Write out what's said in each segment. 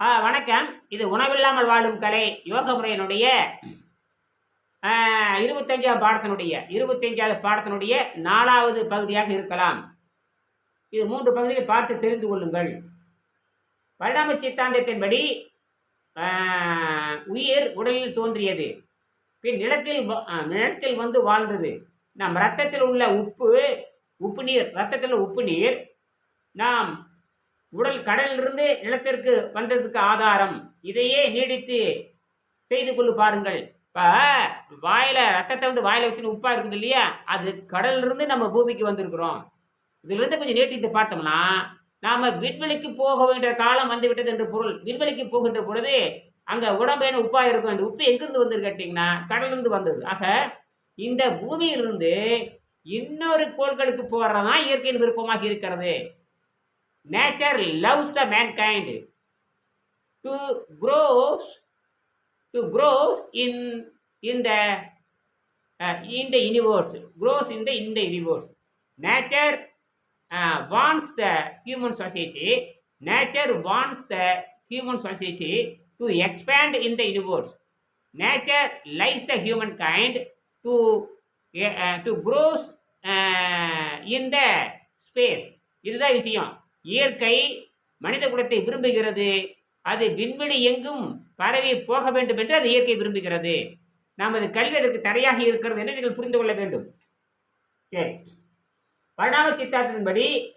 ஆ வணக்கம். இது உணவில்லாமல் வாழும் கலை யோக முறையினுடைய இருபத்தஞ்சாவது பாடத்தினுடைய இருபத்தஞ்சாவது பாடத்தினுடைய நாலாவது பகுதியாக இருக்கலாம். இது மூன்று பகுதியில் பார்த்து தெரிந்து கொள்ளுங்கள். பரிணாம சித்தாந்தத்தின்படி உயிர் உடலில் தோன்றியது. பின் நிலத்தில் நிலத்தில் வந்து வாழ்ந்தது. நம் ரத்தத்தில் உள்ள உப்பு உப்பு நீர் ரத்தத்தில் உப்பு நீர் நாம் உடல் கடலிலிருந்து நிலத்திற்கு வந்ததுக்கு ஆதாரம். இதையே நீடித்து செய்து கொள்ளு பாருங்கள். இப்போ வாயில ரத்தத்தை வந்து வாயில வச்சுன்னு உப்பா இருக்குது இல்லையா? அது கடலிலிருந்து நம்ம பூமிக்கு வந்திருக்கிறோம். இதிலிருந்து கொஞ்சம் நீட்டித்து பார்த்தோம்னா நாம விண்வெளிக்கு போக வேண்டிய காலம் வந்து விட்டது என்று பொருள். விண்வெளிக்கு போகின்ற பொழுது அங்க உடம்பேன உப்பா இருக்கும்? அந்த உப்பு எங்கிருந்து வந்தது கேட்டிங்கன்னா கடலிருந்து வந்தது. ஆக இந்த பூமியிலிருந்து இன்னொரு கோள்களுக்கு போகிறதான் இயற்கையின் விருப்பமாக இருக்கிறது. nature loves the mankind to grows to grows in in the uh, in the universe grows in the in the universe nature uh, wants the human society nature wants the human society to expand in the universe nature likes the humankind to uh, to grows uh, in the space இதுதான் விஷயம் இயற்கை மனித குலத்தை விரும்புகிறது. அது விண்வெளி எங்கும் பரவி போக வேண்டும் என்று அது இயற்கை விரும்புகிறது. நமது கல்வி அதற்கு தடையாக இருக்கிறது என்று நீங்கள் புரிந்து கொள்ள வேண்டும். சரி. பரிணாம சித்தாந்தத்தின்படி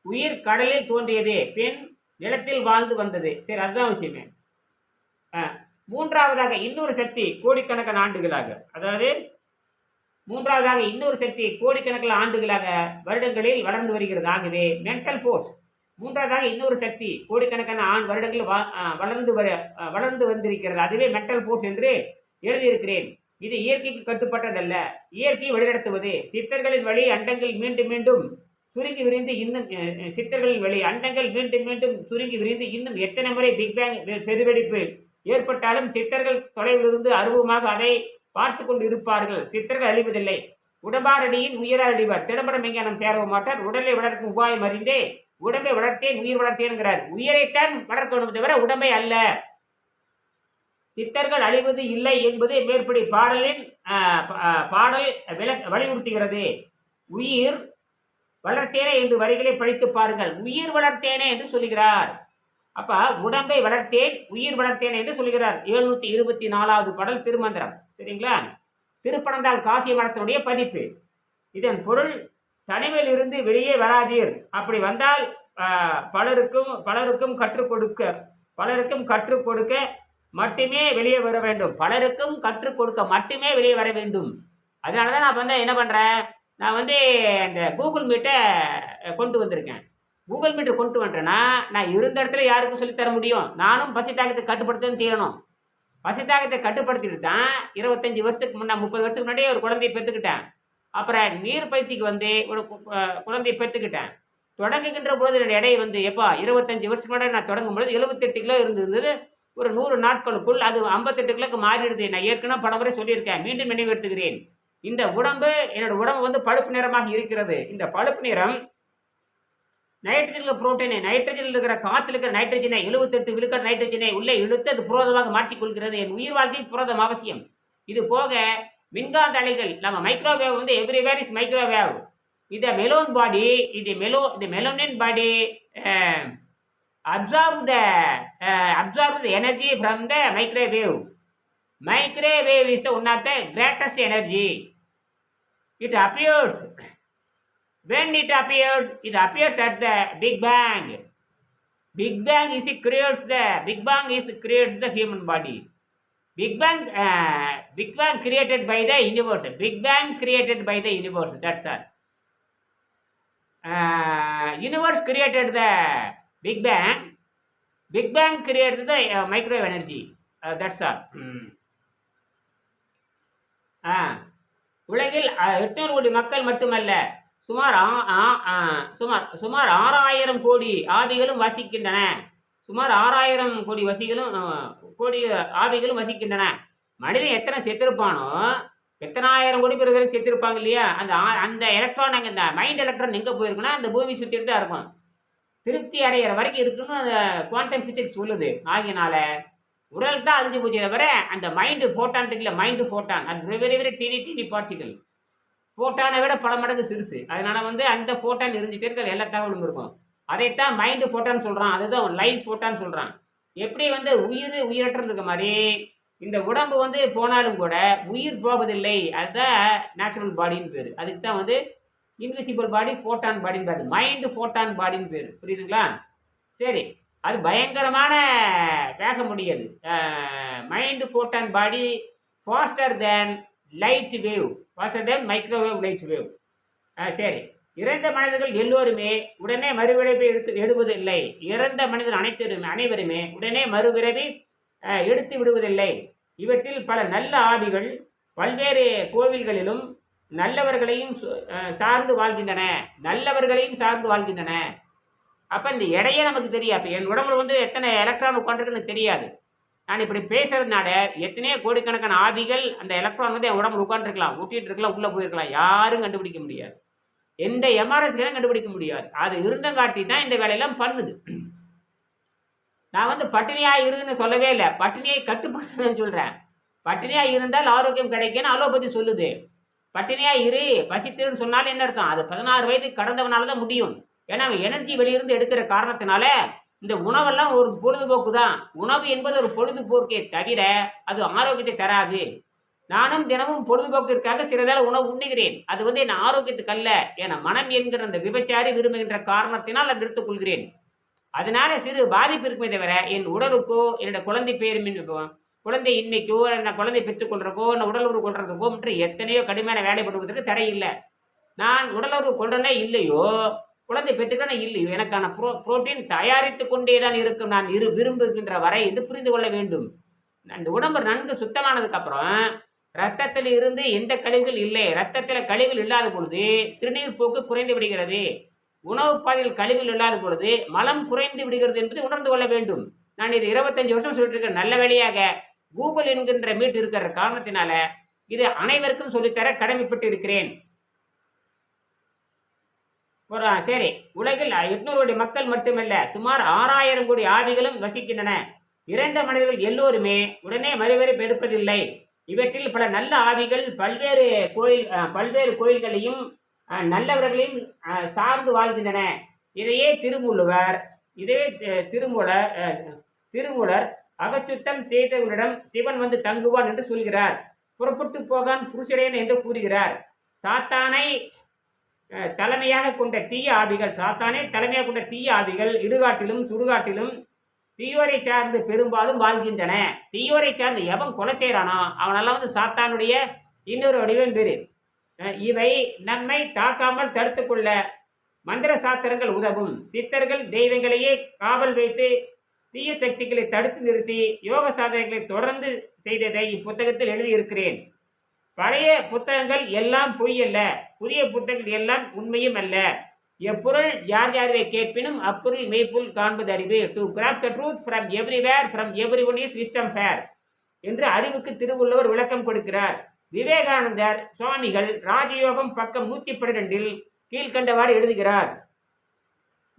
உயிர் கடலில் தோன்றியது பின் நிலத்தில் வாழ்ந்து வந்தது. சரி அதுதான் விஷயமே. ஆ, மூன்றாவதாக இன்னொரு சக்தி கோடிக்கணக்கான ஆண்டுகளாக. அதாவது மூன்றாவதாக இன்னொரு சக்தி கோடிக்கணக்கில் ஆண்டுகளாக வருடங்களில் வளர்ந்து வருகிறது. ஆகவே மென்டல் ஃபோர்ஸ் மூன்றாவதாக இன்னொரு சக்தி கோடிக்கணக்கான ஆண் வருடங்களில் வா- வளர்ந்து வர வளர்ந்து வந்திருக்கிறது. அதுவே மென்டல் ஃபோர்ஸ் என்று எழுதியிருக்கிறேன். இது இயற்கைக்கு கட்டுப்பட்டதல்ல. இயற்கை வழிநடத்துவது. சித்தர்களின் வழி அண்டங்கள் மீண்டும் மீண்டும் சுருங்கி விரிந்து இன்னும் சித்தர்களின் வழி அண்டங்கள் மீண்டும் மீண்டும் சுருங்கி விரிந்து இன்னும் எத்தனை முறை பிக் பேங் பெருவெடிப்பு ஏற்பட்டாலும் சித்தர்கள் தொலைவிலிருந்து அருவமாக அதை பார்த்து கொண்டு இருப்பார்கள் சித்தர்கள் அழிவதில்லை. உடம்பாரடியின் உயிரார் அழிவர் திடம்பரம் விஞ்ஞானம் சேரவும் மாட்டார். உடலை வளர்க்கும் உபாயம் அறிந்தே உடம்பை வளர்த்தேன் உயிர் வளர்த்தேன்கிறார். உயிரைத்தான் வளர்க்கணும் தவிர உடம்பை அல்ல. சித்தர்கள் அழிவது இல்லை என்பது மேற்படி பாடலின் பாடல் வலியுறுத்துகிறது. உயிர் வளர்த்தேனே என்று வரிகளை படித்து பாருங்கள். உயிர் வளர்த்தேனே என்று சொல்கிறார் அப்ப உடம்பை வளர்த்தேன் உயிர் வளர்த்தேன் என்று சொல்கிறார். எழுநூத்தி இருபத்தி நாலாவது பாடல் திருமந்திரம். சரிங்களா? திருப்பனந்தால் காசி மரத்தினுடைய பதிப்பு. இதன் பொருள் தனிமையில் இருந்து வெளியே வராதீர். அப்படி வந்தால் பலருக்கும் பலருக்கும் கற்றுக் கொடுக்க பலருக்கும் கற்றுக் கொடுக்க மட்டுமே வெளியே வர வேண்டும். பலருக்கும் கற்றுக் கொடுக்க மட்டுமே வெளியே வர வேண்டும். அதனால தான் நான் வந்து என்ன பண்ணுறேன் நான் வந்து இந்த கூகுள் மீட்டை கொண்டு வந்திருக்கேன். கூகுள் மீட்டர் கொண்டு வந்துட்டேன்னா நான் இருந்த இடத்துல யாருக்கும் சொல்லித் தர முடியும். நானும் பசி தாக்கத்தை கட்டுப்படுத்தணும் தீரணும். பசி தாக்கத்தை கட்டுப்படுத்திட்டு தான் இருபத்தஞ்சி வருஷத்துக்கு முன்னா முப்பது வருஷத்துக்கு முன்னாடியே ஒரு குழந்தையை பெற்றுக்கிட்டேன். அப்புறம் நீர் பயிற்சிக்கு வந்து ஒரு குழந்தையை பெற்றுக்கிட்டேன். தொடங்குகின்ற பொழுது என்னோட எடை வந்து எப்பா இருபத்தஞ்சி வருஷத்துக்கு முன்னாடி நான் தொடங்கும் பொழுது எழுபத்தெட்டு கிலோ இருந்தது ஒரு நூறு நாட்களுக்குள் அது ஐம்பத்தெட்டு கிலோக்கு மாறிடுது. நான் ஏற்கனவே பல முறை சொல்லியிருக்கேன். மீண்டும் நினைவேற்றுகிறேன். இந்த உடம்பு என்னோட உடம்பு வந்து பழுப்பு நிறமாக இருக்கிறது. இந்த பழுப்பு நிறம் நைட்ரஜனில் புரோட்டீனை நைட்ரஜனில் இருக்கிற காற்றுல இருக்கிற நைட்ரஜனை எழுபத்தெட்டு விழுக்கட் நைட்ரஜனை உள்ளே இழுத்து அது புரோதமாக மாற்றிக்கொள்கிறது. என் உயிர் வாழ்க்கை புரோதம் அவசியம். இது போக மின்காந்த அலைகள் நம்ம மைக்ரோவேவ் வந்து எவ்ரிவேர் இஸ் மைக்ரோவேவ் இது மெலோன் பாடி இது மெலோ இது மெலோனின் body absorb the absorb the energy from the microwave microwave is the one of the greatest energy it appears when it appears it appears at the big bang big bang is it creates the big bang is creates the human body big bang uh, big bang created by the universe big bang created by the universe that's all uh, universe created the big bang big bang created the uh, microwave energy uh, that's all mm. ஆ உலகில் அஹ், எட்நூறு கோடி மக்கள் மட்டுமல்ல சுமார் ஆ- ஆ- ஆ, சுமார் சுமார் ஆறாயிரம் கோடி ஆவிகளும் வசிக்கின்றன. சுமார் ஆறாயிரம் கோடி வசிகளும் கோடி ஆவிகளும் வசிக்கின்றன. மனிதன் எத்தனை செத்திருப்பானோ எத்தனாயிரம் கோடி பேர் வரைக்கும் செத்திருப்பாங்க இல்லையா? அந்த அந்த எலக்ட்ரான் அங்கே இந்த மைண்ட் எலக்ட்ரான் எங்கே போயிருக்குன்னா அந்த பூமி சுற்றிட்டு தான் இருக்கும். திருப்தி அடைகிற வரைக்கும் இருக்குன்னு அந்த குவாண்டம் ஃபிசிக்ஸ் சொல்லுது. ஆகியனால உடல் தான் அழிஞ்சு போச்சு தவிர அந்த மைண்டு ஃபோட்டான் இருக்குல்ல மைண்டு ஃபோட்டான் அது வெரி வெரி டீனி டீனி பார்ட்டிகள் ஃபோட்டானை விட பல மடங்கு சிறுசு. அதனால வந்து அந்த ஃபோட்டான் இருந்துகிட்டே இருக்கிற எல்லா தகவலும் இருக்கும். அதைத்தான் மைண்டு ஃபோட்டான்னு சொல்கிறான் அதுதான் லைஃப் ஃபோட்டான்னு சொல்கிறான் எப்படி வந்து உயிர் உயிரற்றது இருக்க மாதிரி இந்த உடம்பு வந்து போனாலும் கூட உயிர் போவதில்லை. அதுதான் நேச்சுரல் பாடின்னு பேர். அதுக்கு தான் வந்து இன்விசிபிள் பாடி ஃபோட்டான் பாடின்னு பேர். மைண்டு ஃபோட்டான் பாடின்னு பேர். புரியுதுங்களா? சரி. அது பயங்கரமான வேக முடியாது mind photon body faster than light wave faster than microwave light wave சரி. இறந்த மனிதர்கள் எல்லோருமே உடனே மறுபிறவி எடுத்து எடுவதில்லை. இறந்த மனிதர் அனைத்தருமே அனைவருமே உடனே மறுபிறவி எடுத்து விடுவதில்லை. இவற்றில் பல நல்ல ஆவிகள் பல்வேறு கோவில்களிலும் நல்லவர்களையும் சு- சார்ந்து வாழ்கின்றன. நல்லவர்களையும் சார்ந்து வாழ்கின்றன. அப்போ இந்த எடையே நமக்கு தெரியாது. அப்போ என் உடம்புல வந்து எத்தனை எலக்ட்ரான் உட்காந்துருக்குன்னு தெரியாது. நான் இப்படி பேசுறதுனால எத்தனையோ கோடிக்கணக்கான ஆவிகள் அந்த எலக்ட்ரான் வந்து என் உடம்பு உட்காந்துருக்கலாம் ஊட்டிட்டு இருக்கலாம் உள்ளே போயிருக்கலாம். யாரும் கண்டுபிடிக்க முடியாது. எந்த எம்ஆர்எஸ்களும் கண்டுபிடிக்க முடியாது. அது இருந்தங்காட்டி தான் இந்த வேலையெல்லாம் பண்ணுது. நான் வந்து பட்டினியாக இருன்னு சொல்லவே இல்லை. பட்டினியை கட்டுப்படுத்துன்னு சொல்கிறேன் பட்டினியாக இருந்தால் ஆரோக்கியம் கிடைக்கும்னு அலோபதி சொல்லுது. பட்டினியாக இரு பசித்துன்னு சொன்னாலும் என்ன அர்த்தம்? அது பதினாறு வயது கடந்தவனால தான் முடியும். ஏன்னா அவன் எனர்ஜி வெளியிருந்து எடுக்கிற காரணத்தினால இந்த உணவெல்லாம் ஒரு பொழுதுபோக்கு தான் உணவு என்பது ஒரு பொழுதுபோக்கே தவிர அது ஆரோக்கியத்தை தராது. நானும் தினமும் பொழுதுபோக்கிற்காக சிறிதளவு உணவு உண்ணுகிறேன். அது வந்து என் ஆரோக்கியத்துக்கு அல்ல என மனம் என்கிற அந்த விபச்சாரி விரும்புகின்ற காரணத்தினால் அதை எடுத்துக் கொள்கிறேன். அதனால சிறு பாதிப்பு இருக்குமே தவிர என் உடலுக்கோ என்னோட குழந்தை பேருமின்மைக்கோ குழந்தை இன்மைக்கோ என்ன குழந்தை பெற்றுக்கொள்றதுக்கோ நான் உடல் உறவு கொள்றதுக்கோ மற்றும் எத்தனையோ கடுமையான வேலைப்படுவதற்கு தடை இல்லை. நான் உடல் உறவு கொள்றேனே இல்லையோ குழந்தை பெற்றுக்கான இல்லையோ எனக்கான ப்ரோ புரோட்டீன் தயாரித்து கொண்டே தான் இருக்கும். நான் இரு விரும்புகின்ற வரை என்று புரிந்து கொள்ள வேண்டும். அந்த உடம்பு நன்கு சுத்தமானதுக்கப்புறம் ரத்தத்தில் இருந்து எந்த கழிவுகள் இல்லை. ரத்தத்தில் கழிவுகள் இல்லாத பொழுது சிறுநீர் போக்கு குறைந்து விடுகிறது. உணவு பாதையில் கழிவுகள் இல்லாத பொழுது மலம் குறைந்து விடுகிறது என்பதை உணர்ந்து கொள்ள வேண்டும். நான் இது இருபத்தஞ்சு வருஷம் சொல்லிட்டு இருக்கேன் நல்ல வேலையாக கூகுள் என்கின்ற மீட் இருக்கிற காரணத்தினால இது அனைவருக்கும் சொல்லித்தர கடமைப்பட்டு இருக்கிறேன் ஒரு சரி உலகில் எட்நூறு கோடி மக்கள் மட்டுமல்ல சுமார் ஆறாயிரம் கோடி ஆவிகளும் வசிக்கின்றன. இறந்த மனிதர்கள் எல்லோருமே உடனே மறுவரிப்பு எடுப்பதில்லை. இவற்றில் பல நல்ல ஆவிகள் பல்வேறு கோயில் பல்வேறு கோயில்களையும் நல்லவர்களையும் சார்ந்து வாழ்கின்றன. இதையே திருமூலுவர் இதே திருமூலர் திருமூலர் அகச்சுத்தம் செய்தவர்களிடம் சிவன் வந்து தங்குவான் என்று சொல்கிறார். புறப்பட்டு போகான் புருஷடையன் என்று கூறுகிறார். சாத்தானை தலைமையாக கொண்ட தீய ஆவிகள் சாத்தானே தலைமையாக கொண்ட தீய ஆவிகள் இடுகாட்டிலும் சுடுகாட்டிலும் தீயோரை சார்ந்து பெரும்பாலும் வாழ்கின்றன. தீயோரை சார்ந்து எவன் கொலை செய்கிறானோ அவனெல்லாம் வந்து சாத்தானுடைய இன்னொரு வடிவம் பேரு. இவை நம்மை தாக்காமல் தடுத்துக்கொள்ள மந்திர சாஸ்திரங்கள் உதவும். சித்தர்கள் தெய்வங்களையே காவல் வைத்து தீய சக்திகளை தடுத்து நிறுத்தி யோக சாதனைகளை தொடர்ந்து செய்ததை இப்புத்தகத்தில் எழுதியிருக்கிறேன். பழைய புத்தகங்கள் எல்லாம் பொய் அல்ல. புதிய புத்தகங்கள் எல்லாம் உண்மையும் அல்ல. எப்பொருள் யார் யாரை கேட்பினும் அப்பொருள் மெய்ப்பொருள் காண்பது அறிவு. To grab the truth from everywhere from everyone is wisdom fair என்று அறிவுக்கு திருவள்ளுவர் விளக்கம் கொடுக்கிறார். விவேகானந்தர் சுவாமிகள் ராஜயோகம் பக்கம் நூற்றி பன்னிரெண்டில் கீழ்கண்டவாறு எழுதுகிறார்.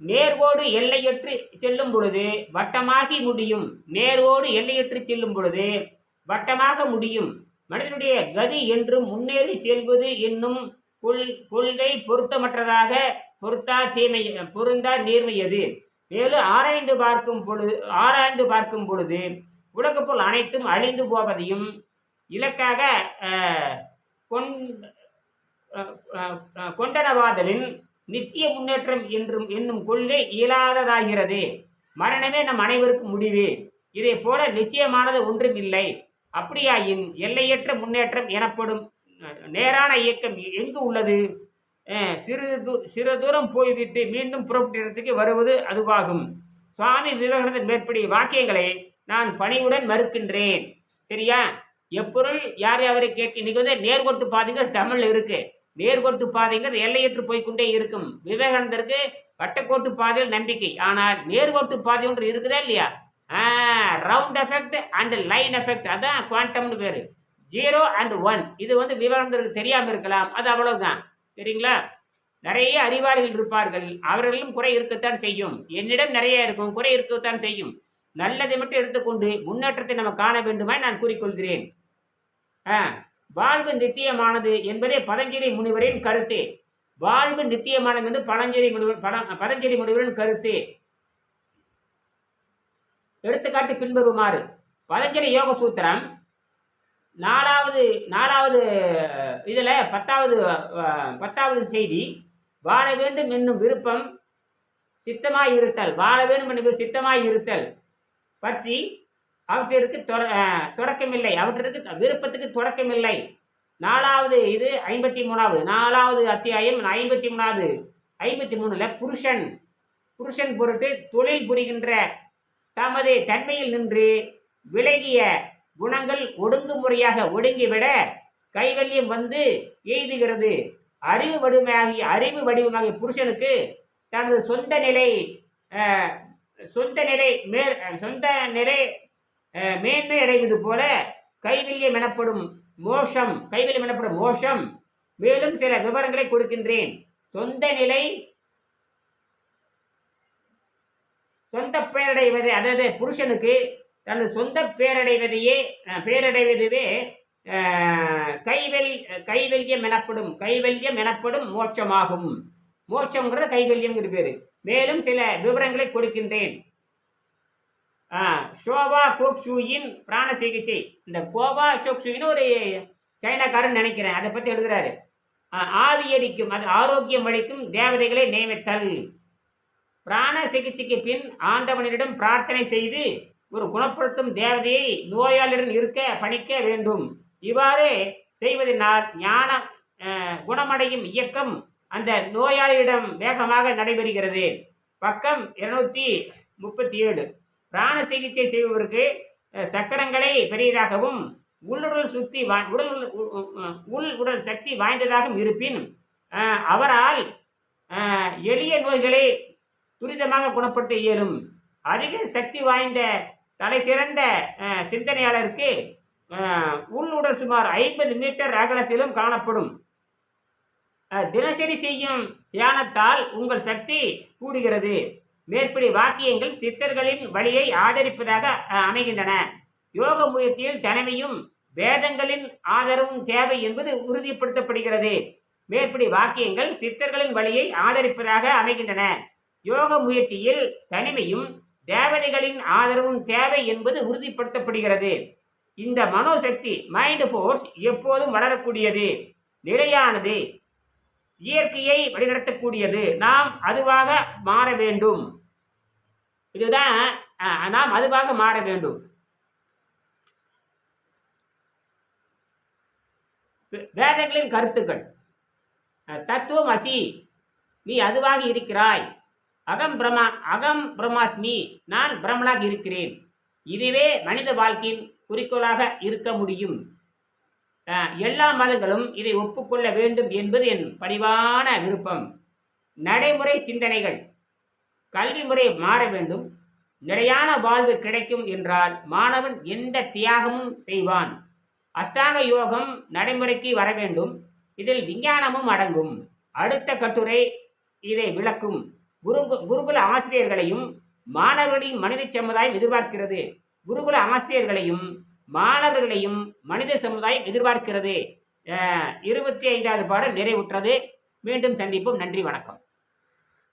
நேர்வோடு எல்லையற்று செல்லும் பொழுது வட்டமாகி முடியும். நேர்வோடு எல்லையற்று செல்லும் பொழுது வட்டமாக முடியும். மனிதனுடைய கதி என்றும் முன்னேறி செல்வது என்னும் கொள் கொள்கை பொருத்தமற்றதாக பொருத்தா தீமை பொருந்தா நேர்மையது மேலும் ஆராய்ந்து பார்க்கும் பொழுது ஆராய்ந்து பார்க்கும் பொழுது உலகப்பொருள் அனைத்தும் அழிந்து போவதையும் இலக்காக கொண் கொண்டனவாதலின் நித்திய முன்னேற்றம் என்றும் என்னும் கொள்கை இயலாததாகிறது. மரணமே நம் அனைவருக்கும் முடிவு. இதை போல நிச்சயமானது ஒன்றும் இல்லை அப்படியாயின் எல்லையற்ற முன்னேற்றம் எனப்படும் நேரான இயக்கம் எங்கு உள்ளது? சிறிது தூ சிறு தூரம் போய்விட்டு மீண்டும் புறப்பட்டிடத்துக்கு வருவது அதுவாகும். சுவாமி விவேகானந்தன் மேற்படி வாக்கியங்களை நான் பணிவுடன் மறுக்கின்றேன். சரியா? எப்பொருள் யார் யாரை கேட்க இன்னைக்கு வந்து நேர்கோட்டு பாதைங்கிறது தமிழில் இருக்கு. நேர்கோட்டு பாதைங்கிறது எல்லையற்று போய்க்கொண்டே இருக்கும். விவேகானந்தருக்கு வட்டக்கோட்டு பாதையில் நம்பிக்கை. ஆனால் நேர்கோட்டு பாதை ஒன்று இருக்குதா இல்லையா? Round effect and line effect அதான் குவாண்டம்னு பேர். ஜீரோ அண்ட் ஒன் இது வந்து விவேகானந்தருக்கு தெரியாமல் இருக்கலாம். அது அவ்வளவுதான். சரிங்களா? நிறைய அறிவாளிகள் இருப்பார்கள். அவர்களும் குறை இருக்கத்தான் செய்யும். என்னிடம் நிறைய இருக்கும். குறை இருக்கத்தான் செய்யும். நல்லதை மட்டும் எடுத்துக்கொண்டு முன்னேற்றத்தை நம்ம காண வேண்டுமாய் நான் கூறிக்கொள்கிறேன். ஆ, வாழ்வு நித்தியமானது என்பதே பதஞ்சலி முனிவரின் கருத்து. வாழ்வு நித்தியமானது என்று பழஞ்சலி முனிவர் பழ- பதஞ்சலி முனிவரின் கருத்து. எடுத்துக்காட்டு பின்வருமாறு. பதஞ்சலி யோக சூத்திரம் நாலாவது நாலாவது இதில் பத்தாவது பத்தாவது செய்தி வாழ வேண்டும் என்னும் விருப்பம் சித்தமாய் இருத்தல் வாழ வேண்டும் என்னும் சித்தமாய் இருத்தல் பற்றி அவற்றிற்கு தொட- தொடக்கமில்லை. அவற்றிற்கு விருப்பத்துக்கு தொடக்கமில்லை. நாலாவது இது ஐம்பத்தி மூணாவது நாலாவது அத்தியாயம் ஐம்பத்தி மூணாவது ஐம்பத்தி மூணில் புருஷன் புருஷன் பொருட்டு தொழில் புரிகின்ற தமது தன்மையில் நின்று விலகிய குணங்கள் ஒடுங்குமுறையாக ஒடுங்கிவிட கைவல்யம் வந்து எய்துகிறது. அறிவு வடிவமாகி அறிவு வடிவமாகிய புருஷனுக்கு தனது சொந்த நிலை சொந்த நிலை மேற் சொந்த நிலை மேன்மை அடைவது போல கைவல்யம் எனப்படும் மோஷம் கைவல்யம் எனப்படும் மோஷம். மேலும் சில விவரங்களை கொடுக்கின்றேன். சொந்த நிலை சொந்த பேரடைவது அதாவது புருஷனுக்கு தனது சொந்த பேரடைவதையே பேரடைவதுவே கைவல் கைவெல் கைவல்யம் எனப்படும் கைவல்யம் எனப்படும் மோட்சமாகும். மோட்சம்ங்கிறது கைவல்யம்ங்கிற பேர். மேலும் சில விவரங்களை கொடுக்கின்றேன். ஆ, கோக்ஷூயின் பிராண சிகிச்சை. இந்த கோவா ஷோக்ஷூயின் ஒரு சைனாக்காரன் நினைக்கிறேன். அதை பற்றி எழுதுகிறாரு ஆவியடிக்கும் அது ஆரோக்கியம் அளிக்கும் தேவதைகளை நியமித்தல். பிராண சிகிச்சைக்கு பின் ஆண்டவனிடம் பிரார்த்தனை செய்து ஒரு குணப்படுத்தும் தேவதையை நோயாளியுடன் இருக்க பணிக்க வேண்டும். இவ்வாறு செய்வதனால் ஞான குணமடையும் இயக்கம் அந்த நோயாளியிடம் வேகமாக நடைபெறுகிறது. பக்கம் இருநூத்தி முப்பத்தி ஏழு. பிராண சிகிச்சை செய்பவருக்கு சக்கரங்களை பெரியதாகவும் உள்ளுடல் சுத்தி வா- உடல் உள் உள் உடல் சக்தி வாய்ந்ததாகவும் இருப்பின் அவரால் எளிய நோய்களை துரிதமாக குணப்படுத்த இயலும். அதிக சக்தி வாய்ந்த தலை சிறந்த சிந்தனையாளருக்கு உள்ளுடல் சுமார் ஐம்பது மீட்டர் அகலத்திலும் காணப்படும். தினசரி செய்யும் தியானத்தால் உங்கள் சக்தி கூடுகிறது. மேற்படி வாக்கியங்கள் சித்தர்களின் வழியை ஆதரிப்பதாக அமைகின்றன. யோக முயற்சியில் தனிமையும் வேதங்களின் ஆதரவும் தேவை என்பது உறுதிப்படுத்தப்படுகிறது. மேற்படி வாக்கியங்கள் சித்தர்களின் வழியை ஆதரிப்பதாக அமைகின்றன. யோக முயற்சியில் தனிமையும் தேவதைகளின் ஆதரவும் தேவை என்பது உறுதிப்படுத்தப்படுகிறது. இந்த மனோசக்தி மைண்ட் ஃபோர்ஸ் எப்போதும் வளரக்கூடியது. நிலையானது இயற்கையை வழிநடத்தக்கூடியது. நாம் அதுவாக மாற வேண்டும். இதுதான் நாம் அதுவாக மாற வேண்டும். வேதங்களின் கருத்துக்கள். தத்துவம் அசி நீ அதுவாக இருக்கிறாய். அகம் பிரமா அகம் பிரம்மாஸ்மி. நான் பிரம்மனாக இருக்கிறேன். இதுவே மனித வாழ்க்கையின் குறிக்கோளாக இருக்க முடியும். எல்லா மதங்களும் இதை ஒப்புக்கொள்ள வேண்டும் என்பது என் பணிவான விருப்பம். நடைமுறை சிந்தனைகள். கல்வி முறை மாற வேண்டும். நிலையான வாழ்வு கிடைக்கும் என்றால் மாணவன் எந்த தியாகமும் செய்வான். அஷ்டாங்க யோகம் நடைமுறைக்கு வர வேண்டும். இதில் விஞ்ஞானமும் அடங்கும். அடுத்த கட்டுரை இதை விளக்கும். குரு குருகுல ஆசிரியர்களையும் மாணவர்களையும் மனித சமுதாயம் எதிர்பார்க்கிறது. குருகுல ஆசிரியர்களையும் மாணவர்களையும் மனித சமுதாயம் எதிர்பார்க்கிறது. இருபத்தி ஐந்தாவது பாடம் நிறைவுற்றது. மீண்டும் சந்திப்போம். நன்றி வணக்கம்.